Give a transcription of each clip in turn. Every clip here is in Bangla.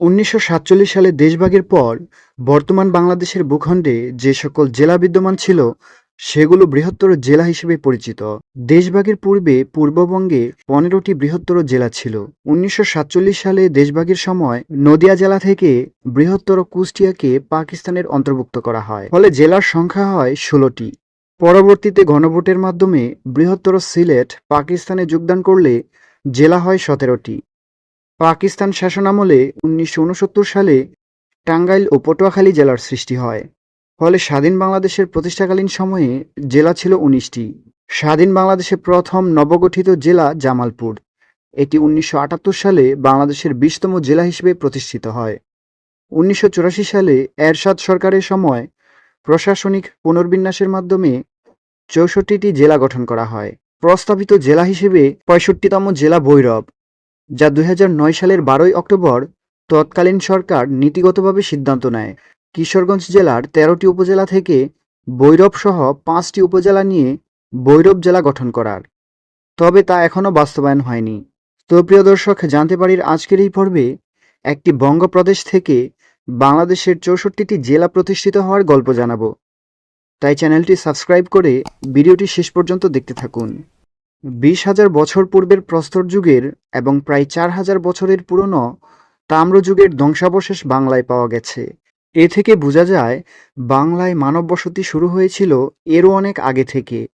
উনিশশো সাতচল্লিশ সালে দেশভাগের পর বর্তমান বাংলাদেশের ভূখণ্ডে যে সকল জেলা বিদ্যমান ছিল, সেগুলো বৃহত্তর জেলা হিসেবে পরিচিত। দেশভাগের পূর্বে পূর্ববঙ্গে পনেরোটি বৃহত্তর জেলা ছিল। উনিশশো সাতচল্লিশ সালে দেশভাগের সময় নদিয়া জেলা থেকে বৃহত্তর কুষ্টিয়াকে পাকিস্তানের অন্তর্ভুক্ত করা হয়। ফলে জেলার সংখ্যা হয় ষোলোটি। পরবর্তীতে গণভোটের মাধ্যমে বৃহত্তর সিলেট পাকিস্তানে যোগদান করলে জেলা হয় সতেরোটি। পাকিস্তান শাসনামলে উনিশশো উনসত্তর সালে টাঙ্গাইল ও পটুয়াখালী জেলার সৃষ্টি হয়। ফলে স্বাধীন বাংলাদেশের প্রতিষ্ঠাকালীন সময়ে জেলা ছিল উনিশটি। স্বাধীন বাংলাদেশের প্রথম নবগঠিত জেলা জামালপুর। এটি উনিশশো আটাত্তর সালে বাংলাদেশের বিশতম জেলা হিসেবে প্রতিষ্ঠিত হয়। উনিশশো চুরাশি সালে এরশাদ সরকারের সময় প্রশাসনিক পুনর্বিন্যাসের মাধ্যমে চৌষট্টিটি জেলা গঠন করা হয়। প্রস্তাবিত জেলা হিসেবে পঁয়ষট্টিতম জেলা ভৈরব। যা দুই হাজার নয় সালের বারোই অক্টোবর তৎকালীন সরকার নীতিগতভাবে সিদ্ধান্ত নেয়। কিশোরগঞ্জ জেলার তেরোটি উপজেলা থেকে ভৈরব সহ পাঁচটি উপজেলা নিয়ে বৈরব জেলা গঠন করার। তবে তা এখনও বাস্তবায়ন হয়নি। তো প্রিয় দর্শক, জানতে পারির আজকের এই পর্বে একটি বঙ্গপ্রদেশ থেকে বাংলাদেশের চৌষট্টিটি জেলা প্রতিষ্ঠিত হওয়ার গল্প জানাব। তাই চ্যানেলটি সাবস্ক্রাইব করে ভিডিওটি শেষ পর্যন্ত দেখতে থাকুন। বিশ হাজার বছর পূর্বের প্রস্তর যুগের এবং প্রায় চার হাজার বছরের পুরনো তাম্রযুগের ধ্বংসাবশেষ বাংলায় পাওয়া গেছে। এ থেকে বোঝা যায়, বাংলায় মানব বসতি শুরু হয়েছিল এরও অনেক আগে থেকে।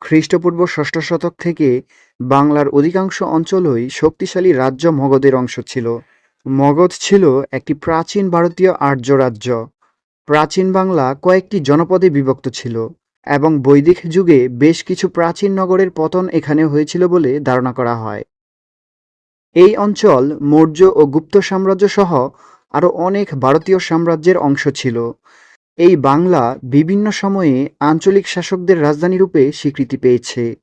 খ্রিস্টপূর্ব ষষ্ঠ শতক থেকে বাংলার অধিকাংশ অঞ্চলই শক্তিশালী রাজ্য মগধের অংশ ছিল। মগধ ছিল একটি প্রাচীন ভারতীয় আর্য রাজ্য। প্রাচীন বাংলা কয়েকটি জনপদে বিভক্ত ছিল। এবং বৈদিক যুগে বেশ কিছু প্রাচীন নগরের পতন এখানে হয়েছিল বলে ধারণা করা হয়। এই অঞ্চল মৌর্য ও গুপ্ত সাম্রাজ্য সহ আরও অনেক ভারতীয় সাম্রাজ্যের অংশ ছিল। এই বাংলা বিভিন্ন সময়ে আঞ্চলিক শাসকদের রাজধানী রূপে স্বীকৃতি পেয়েছে।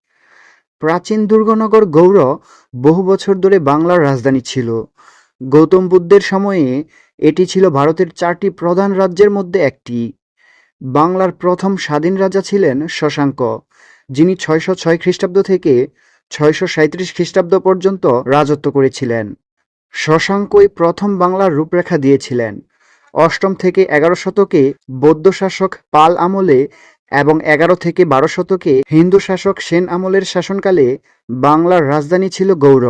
প্রাচীন দুর্গনগর গৌড় বহু বছর ধরে বাংলার রাজধানী ছিল। গৌতম বুদ্ধের সময়ে এটি ছিল ভারতের চারটি প্রধান রাজ্যের মধ্যে একটি। বাংলার প্রথম স্বাধীন রাজা ছিলেন শশাঙ্ক, যিনি ছয়শো ছয় খ্রিস্টাব্দ থেকে ছয়শো সাঁত্রিশ খ্রিস্টাব্দ পর্যন্ত রাজত্ব করেছিলেন। শশাঙ্কই প্রথম বাংলার রূপরেখা দিয়েছিলেন। অষ্টম থেকে এগারো শতকে বৌদ্ধ শাসক পাল আমলে এবং এগারো থেকে বারো শতকে হিন্দু শাসক সেন আমলের শাসনকালে বাংলার রাজধানী ছিল গৌড়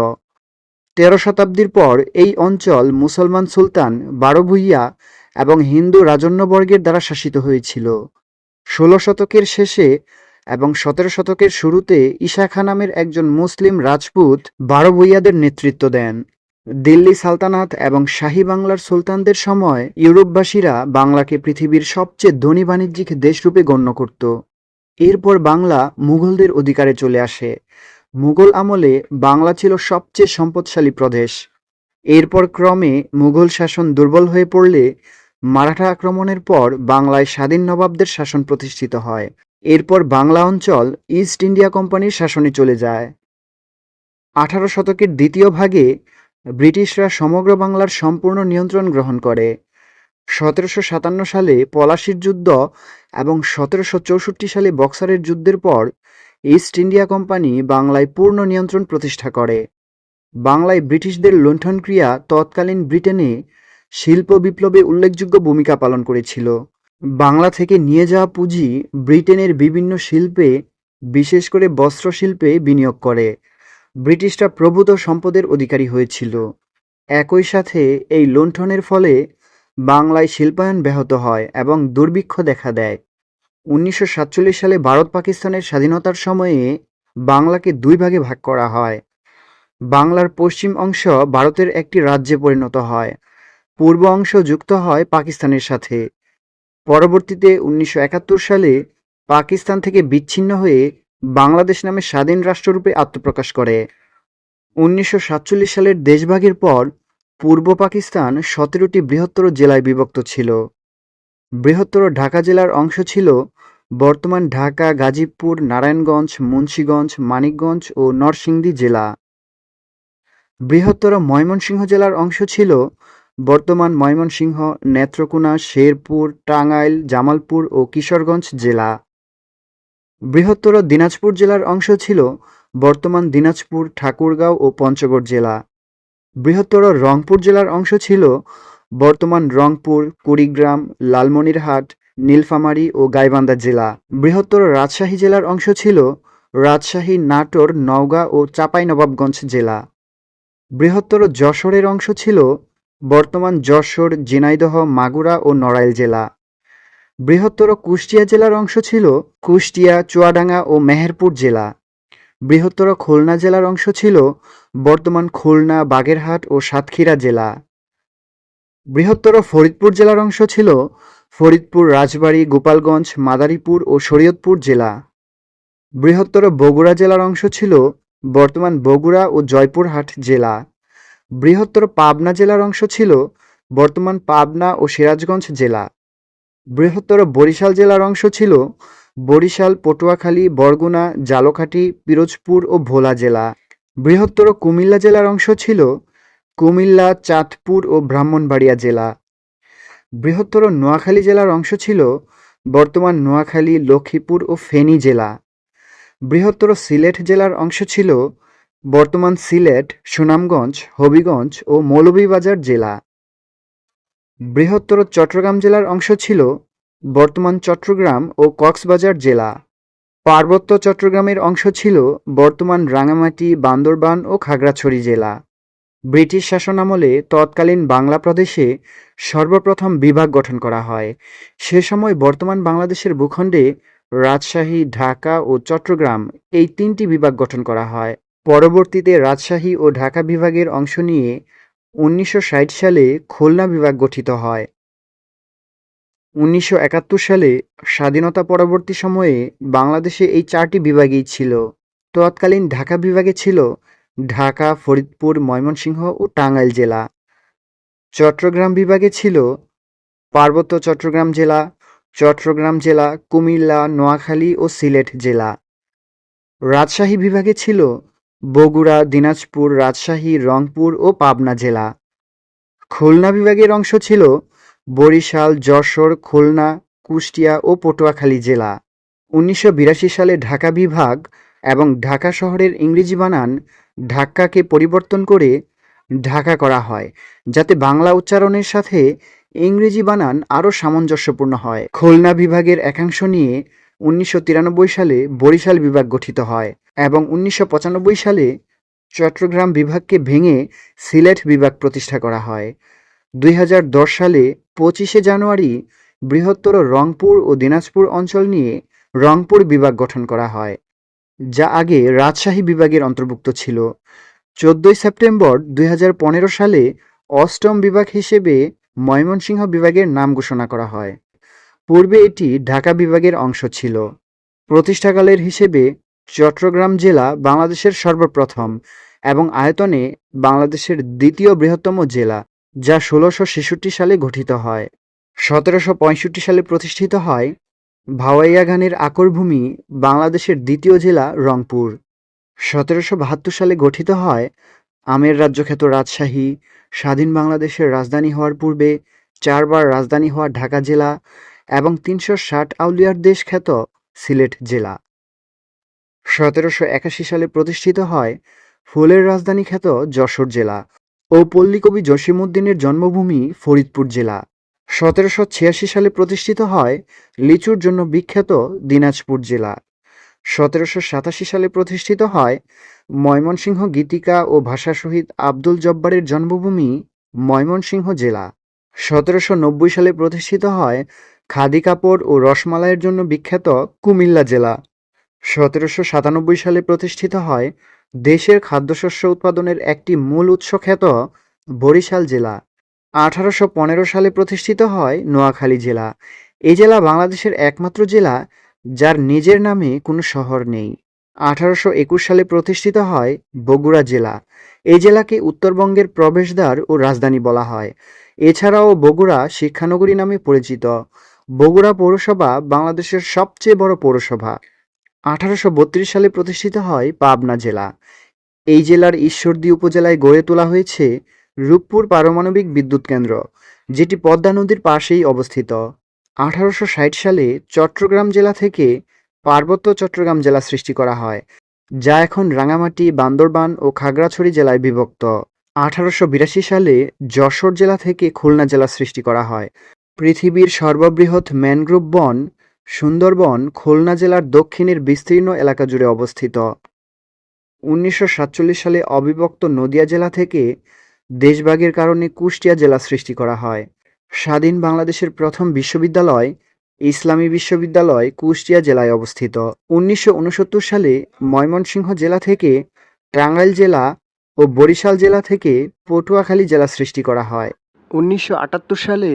তেরো শতাব্দীর পর এই অঞ্চল মুসলমান সুলতান বারোভূইয়া এবং হিন্দু রাজন্যবর্গের দ্বারা শাসিত হয়েছিল। ষোলো শতকের শেষে এবং সতেরো শতকের শুরুতে ঈশা খান নামের একজন মুসলিম রাজপুত বারো ভূইয়াদের নেতৃত্ব দেন। দিল্লি সালতানাত এবং শাহী বাংলার সুলতানদের সময় ইউরোপবাসীরা বাংলাকে পৃথিবীর সবচেয়ে ধনী বাণিজ্যিক দেশরূপে গণ্য করত। এরপর বাংলা মুঘলদের অধিকারে চলে আসে। মুঘল আমলে বাংলা ছিল সবচেয়ে সম্পদশালী প্রদেশ। এরপর ক্রমে মুঘল শাসন দুর্বল হয়ে পড়লে মারাঠা আক্রমণের পর বাংলায় স্বাধীন নবাবদের শাসন প্রতিষ্ঠিত হয়। এরপর বাংলা অঞ্চল ইস্ট ইন্ডিয়া কোম্পানির শাসনে চলে যায়। আঠারো শতকের দ্বিতীয় ভাগে ব্রিটিশরা সমগ্র বাংলার সম্পূর্ণ নিয়ন্ত্রণ গ্রহণ করে। সতেরোশো সাতান্ন সালে পলাশির যুদ্ধ এবং সতেরোশো চৌষট্টি সালে বক্সারের যুদ্ধের পর ইস্ট ইন্ডিয়া কোম্পানি বাংলায় পূর্ণ নিয়ন্ত্রণ প্রতিষ্ঠা করে। বাংলায় ব্রিটিশদের লুণ্ঠনক্রিয়া তৎকালীন ব্রিটেনে শিল্প বিপ্লবে উল্লেখযোগ্য ভূমিকা পালন করেছিল। বাংলা থেকে নিয়ে যাওয়া পুঁজি ব্রিটেনের বিভিন্ন শিল্পে, বিশেষ করে বস্ত্র শিল্পে বিনিয়োগ করে। ব্রিটিশরা প্রভূত সম্পদের অধিকারী হয়েছিল। একই সাথে এই লুণ্ঠনের ফলে বাংলায় শিল্পায়ন ব্যাহত হয় এবং দুর্ভিক্ষ দেখা দেয়। উনিশশো সাতচল্লিশ সালে ভারত পাকিস্তানের স্বাধীনতার সময়ে বাংলাকে দুই ভাগে ভাগ করা হয়। বাংলার পশ্চিম অংশ ভারতের একটি রাজ্যে পরিণত হয়। পূর্ব অংশ যুক্ত হয় পাকিস্তানের সাথে। পরবর্তীতে উনিশশো একাত্তর সালে পাকিস্তান থেকে বিচ্ছিন্ন হয়ে বাংলাদেশ নামে স্বাধীন রাষ্ট্ররূপে আত্মপ্রকাশ করে। উনিশশো সাতচল্লিশ সালের দেশভাগের পর পূর্ব পাকিস্তান সতেরোটি বৃহত্তর জেলায় বিভক্ত ছিল। বৃহত্তর ঢাকা জেলার অংশ ছিল বর্তমান ঢাকা, গাজীপুর, নারায়ণগঞ্জ, মুন্সীগঞ্জ, মানিকগঞ্জ ও নরসিংদী জেলা। বৃহত্তর ময়মনসিংহ জেলার অংশ ছিল বর্তমান ময়মনসিংহ, নেত্রকোনা, শেরপুর, টাঙ্গাইল, জামালপুর ও কিশোরগঞ্জ জেলা। বৃহত্তর দিনাজপুর জেলার অংশ ছিল বর্তমান দিনাজপুর, ঠাকুরগাঁও ও পঞ্চগড় জেলা। বৃহত্তর রংপুর জেলার অংশ ছিল বর্তমান রংপুর, কুড়িগ্রাম, লালমনিরহাট, নীলফামারী ও গাইবান্ধা জেলা। বৃহত্তর রাজশাহী জেলার অংশ ছিল রাজশাহী, নাটোর, নওগাঁ ও চাঁপাইনবাবগঞ্জ জেলা। বৃহত্তর যশোরের অংশ ছিল বর্তমান যশোর, ঝিনাইদহ, মাগুরা ও নড়াইল জেলা। বৃহত্তর কুষ্টিয়া জেলার অংশ ছিল কুষ্টিয়া, চুয়াডাঙ্গা ও মেহেরপুর জেলা। বৃহত্তর খুলনা জেলার অংশ ছিল বর্তমান খুলনা, বাগেরহাট ও সাতক্ষীরা জেলা। বৃহত্তর ফরিদপুর জেলার অংশ ছিল ফরিদপুর, রাজবাড়ী, গোপালগঞ্জ, মাদারীপুর ও শরীয়তপুর জেলা। বৃহত্তর বগুড়া জেলার অংশ ছিল বর্তমান বগুড়া ও জয়পুরহাট জেলা। বৃহত্তর পাবনা জেলার অংশ ছিল বর্তমান পাবনা ও সিরাজগঞ্জ জেলা। বৃহত্তর বরিশাল জেলার অংশ ছিল বরিশাল, পটুয়াখালী, বরগুনা, জালকাঠি, পিরোজপুর ও ভোলা জেলা। বৃহত্তর কুমিল্লা জেলার অংশ ছিল কুমিল্লা, চাঁদপুর ও ব্রাহ্মণবাড়িয়া জেলা। বৃহত্তর নোয়াখালী জেলার অংশ ছিল বর্তমান নোয়াখালী, লক্ষ্মীপুর ও ফেনী জেলা। বৃহত্তর সিলেট জেলার অংশ ছিল বর্তমান সিলেট, সুনামগঞ্জ, হবিগঞ্জ ও মৌলভীবাজার জেলা। বৃহত্তর চট্টগ্রাম জেলার অংশ ছিল বর্তমান চট্টগ্রাম ও কক্সবাজার জেলা। পার্বত্য চট্টগ্রামের অংশ ছিল বর্তমান রাঙামাটি, বান্দরবান ও খাগড়াছড়ি জেলা। ব্রিটিশ শাসনামলে তৎকালীন বাংলা প্রদেশে সর্বপ্রথম বিভাগ গঠন করা হয়। সে সময় বর্তমান বাংলাদেশের ভূখণ্ডে রাজশাহী, ঢাকা ও চট্টগ্রাম এই তিনটি বিভাগ গঠন করা হয়। পরবর্তীতে রাজশাহী ও ঢাকা বিভাগের অংশ নিয়ে উনিশশো ষাট সালে খুলনা বিভাগ গঠিত হয়। উনিশশো একাত্তর সালে স্বাধীনতা পরবর্তী সময়ে বাংলাদেশে এই চারটি বিভাগই ছিল। তৎকালীন ঢাকা বিভাগে ছিল ঢাকা, ফরিদপুর, ময়মনসিংহ ও টাঙ্গাইল জেলা। চট্টগ্রাম বিভাগে ছিল পার্বত্য চট্টগ্রাম জেলা চট্টগ্রাম জেলা, কুমিল্লা, নোয়াখালী ও সিলেট জেলা। রাজশাহী বিভাগে ছিল বগুড়া, দিনাজপুর, রাজশাহী, রংপুর ও পাবনা জেলা। খুলনা বিভাগের অংশ ছিল বরিশাল, যশোর, খুলনা, কুষ্টিয়া ও পটুয়াখালী জেলা। উনিশশো বিরাশি সালে ঢাকা বিভাগ এবং ঢাকা শহরের ইংরেজি বানান ঢাকাকে পরিবর্তন করে ঢাকা করা হয়, যাতে বাংলা উচ্চারণের সাথে ইংরেজি বানান আরও সামঞ্জস্যপূর্ণ হয়। খুলনা বিভাগের একাংশ নিয়ে উনিশশো তিরানব্বই সালে বরিশাল বিভাগ গঠিত হয় এবং উনিশশো পঁচানব্বই সালে চট্টগ্রাম বিভাগকে ভেঙে সিলেট বিভাগ প্রতিষ্ঠা করা হয়। দুই হাজার দশ সালে পঁচিশে জানুয়ারি বৃহত্তর রংপুর ও দিনাজপুর অঞ্চল নিয়ে রংপুর বিভাগ গঠন করা হয়, যা আগে রাজশাহী বিভাগের অন্তর্ভুক্ত ছিল। চোদ্দই সেপ্টেম্বর দুই হাজার পনেরো সালে অষ্টম বিভাগ হিসেবে ময়মনসিংহ বিভাগের নাম ঘোষণা করা হয়। পূর্বে এটি ঢাকা বিভাগের অংশ ছিল। প্রতিষ্ঠাকালের হিসেবে চট্টগ্রাম জেলা বাংলাদেশের সর্বপ্রথম এবং আয়তনে বাংলাদেশের দ্বিতীয় বৃহত্তম জেলা, যা ষোলোশো ছেষট্টি সালে গঠিত হয়। সতেরোশো পঁয়ষট্টি সালে প্রতিষ্ঠিত হয় ভাওয়াইয়া গানের আকরভূমি বাংলাদেশের দ্বিতীয় জেলা রংপুর। সতেরোশো বাহাত্তর সালে গঠিত হয় আমের রাজ্যখ্যাত রাজশাহী, স্বাধীন বাংলাদেশের রাজধানী হওয়ার পূর্বে চারবার রাজধানী হওয়া ঢাকা জেলা এবং তিনশো ষাট আউলিয়ার দেশ খ্যাত সিলেট জেলা। সতেরোশো একাশি সালে প্রতিষ্ঠিত হয় ফুলের রাজধানী খ্যাত যশোর জেলা ও পল্লীকবি জসিমউদ্দিনের জন্মভূমি ফরিদপুর জেলা। সতেরোশো ছিয়াশি সালে প্রতিষ্ঠিত হয় লিচুর জন্য বিখ্যাত দিনাজপুর জেলা। সতেরোশো সাতাশি সালে প্রতিষ্ঠিত হয় ময়মনসিংহ গীতিকা ও ভাষা শহীদ আব্দুল জব্বারের জন্মভূমি ময়মনসিংহ জেলা। সতেরোশো নব্বই সালে প্রতিষ্ঠিত হয় খাদি কাপড় ও রসমালাইয়ের জন্য বিখ্যাত কুমিল্লা জেলা। সতেরোশো সাতানব্বই সালে প্রতিষ্ঠিত হয় দেশের খাদ্যশস্য উৎপাদনের একটি মূল উৎস খ্যাত বরিশাল জেলা। আঠারোশো পনেরো সালে প্রতিষ্ঠিত হয় নোয়াখালী জেলা। এই জেলা বাংলাদেশের একমাত্র জেলা, যার নিজের নামে কোনো শহর নেই। আঠারোশো একুশ সালে প্রতিষ্ঠিত হয় বগুড়া জেলা। এই জেলাকে উত্তরবঙ্গের প্রবেশদ্বার ও রাজধানী বলা হয়। এছাড়াও বগুড়া শিক্ষানগরী নামে পরিচিত। বগুড়া পৌরসভা বাংলাদেশের সবচেয়ে বড় পৌরসভা। আঠারোশো বত্রিশ সালে প্রতিষ্ঠিত হয় পাবনা জেলা। এই জেলার ঈশ্বরদী উপজেলায় গড়ে তোলা হয়েছে রূপপুর পারমাণবিক বিদ্যুৎ কেন্দ্র, যেটি পদ্মা নদীর পাশেই অবস্থিত। আঠারোশো ষাট সালে চট্টগ্রাম জেলা থেকে পার্বত্য চট্টগ্রাম জেলা সৃষ্টি করা হয়, যা এখন রাঙামাটি, বান্দরবান ও খাগড়াছড়ি জেলায় বিভক্ত। আঠারোশো বিরাশি সালে যশোর জেলা থেকে খুলনা জেলা সৃষ্টি করা হয়। পৃথিবীর সর্ববৃহৎ ম্যানগ্রোভ বন সুন্দরবন খুলনা জেলার দক্ষিণের বিস্তীর্ণ এলাকা জুড়ে অবস্থিত। উনিশশো সাতচল্লিশ সালে অবিভক্ত নদিয়া জেলা থেকে দেশভাগের কারণে কুষ্টিয়া জেলা সৃষ্টি করা হয়। স্বাধীন বাংলাদেশের প্রথম বিশ্ববিদ্যালয়, ইসলামী বিশ্ববিদ্যালয় কুষ্টিয়া জেলায় অবস্থিত। উনিশশো উনসত্তর সালে ময়মনসিংহ জেলা থেকে টাঙ্গাইল জেলা ও বরিশাল জেলা থেকে পটুয়াখালী জেলা সৃষ্টি করা হয়। উনিশশো আটাত্তর সালে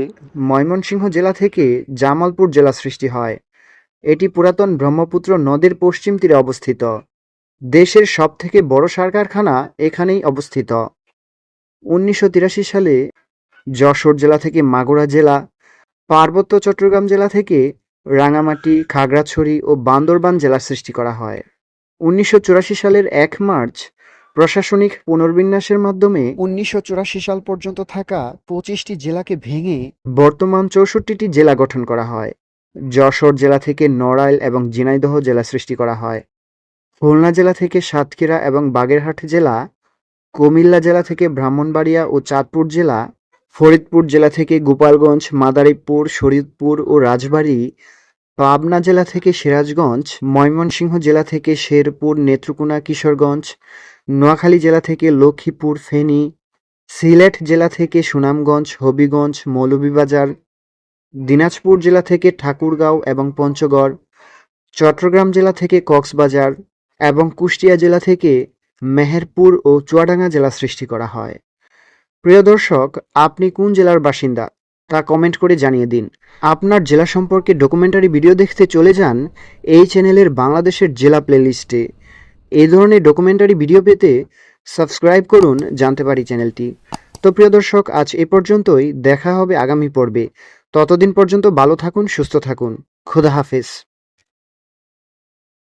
ময়মনসিংহ জেলা থেকে জামালপুর জেলা সৃষ্টি হয়। এটি পুরাতন ব্রহ্মপুত্র নদের পশ্চিম তীরে অবস্থিত। দেশের সবথেকে বড় সার কারখানা এখানেই অবস্থিত। উনিশশো তিরাশি সালে যশোর জেলা থেকে মাগুরা জেলা, পার্বত্য চট্টগ্রাম জেলা থেকে রাঙামাটি, খাগড়াছড়ি ও বান্দরবান জেলা সৃষ্টি করা হয়। উনিশশো চুরাশি সালের এক মার্চ প্রশাসনিক পুনর্বিন্যাসের মাধ্যমে উনিশশো চুরাশি সাল পর্যন্ত থাকা পঁচিশটি জেলাকে ভেঙে বর্তমান চৌষট্টিটি জেলা গঠন করা হয়। যশোর জেলা থেকে নড়াইল এবং ঝিনাইদহ জেলা সৃষ্টি করা হয়। খুলনা জেলা থেকে সাতক্ষীরা এবং বাগেরহাট জেলা কুমিল্লা জেলা থেকে ব্রাহ্মণবাড়িয়া ও চাঁদপুর জেলা ফরিদপুর জেলা থেকে গোপালগঞ্জ মাদারীপুর শরীয়তপুর ও রাজবাড়ী পাবনা জেলা থেকে সিরাজগঞ্জ ময়মনসিংহ জেলা থেকে শেরপুর নেত্রকোনা কিশোরগঞ্জ নোয়াখালী জেলা থেকে লক্ষ্মীপুর, ফেনী, সিলেট জেলা থেকে সুনামগঞ্জ, হবিগঞ্জ, মৌলভীবাজার, দিনাজপুর জেলা থেকে ঠাকুরগাঁও এবং পঞ্চগড়, চট্টগ্রাম জেলা থেকে কক্সবাজার এবং কুষ্টিয়া জেলা থেকে মেহেরপুর ও চুয়াডাঙ্গা জেলা সৃষ্টি করা হয়। প্রিয় দর্শক, আপনি কোন জেলার বাসিন্দা তা কমেন্ট করে জানিয়ে দিন। আপনার জেলা সম্পর্কে ডকুমেন্টারি ভিডিও দেখতে চলে যান এই চ্যানেলের বাংলাদেশের জেলা প্লেলিস্টে। এই ধরনের ডকুমেন্টারি ভিডিও পেতে সাবস্ক্রাইব করুন জানতে পারি চ্যানেলটি তো প্রিয় দর্শক, আজ এ পর্যন্তই, দেখা হবে আগামী পর্বে। ততদিন পর্যন্ত ভালো থাকুন, সুস্থ থাকুন। খুদা হাফেজ।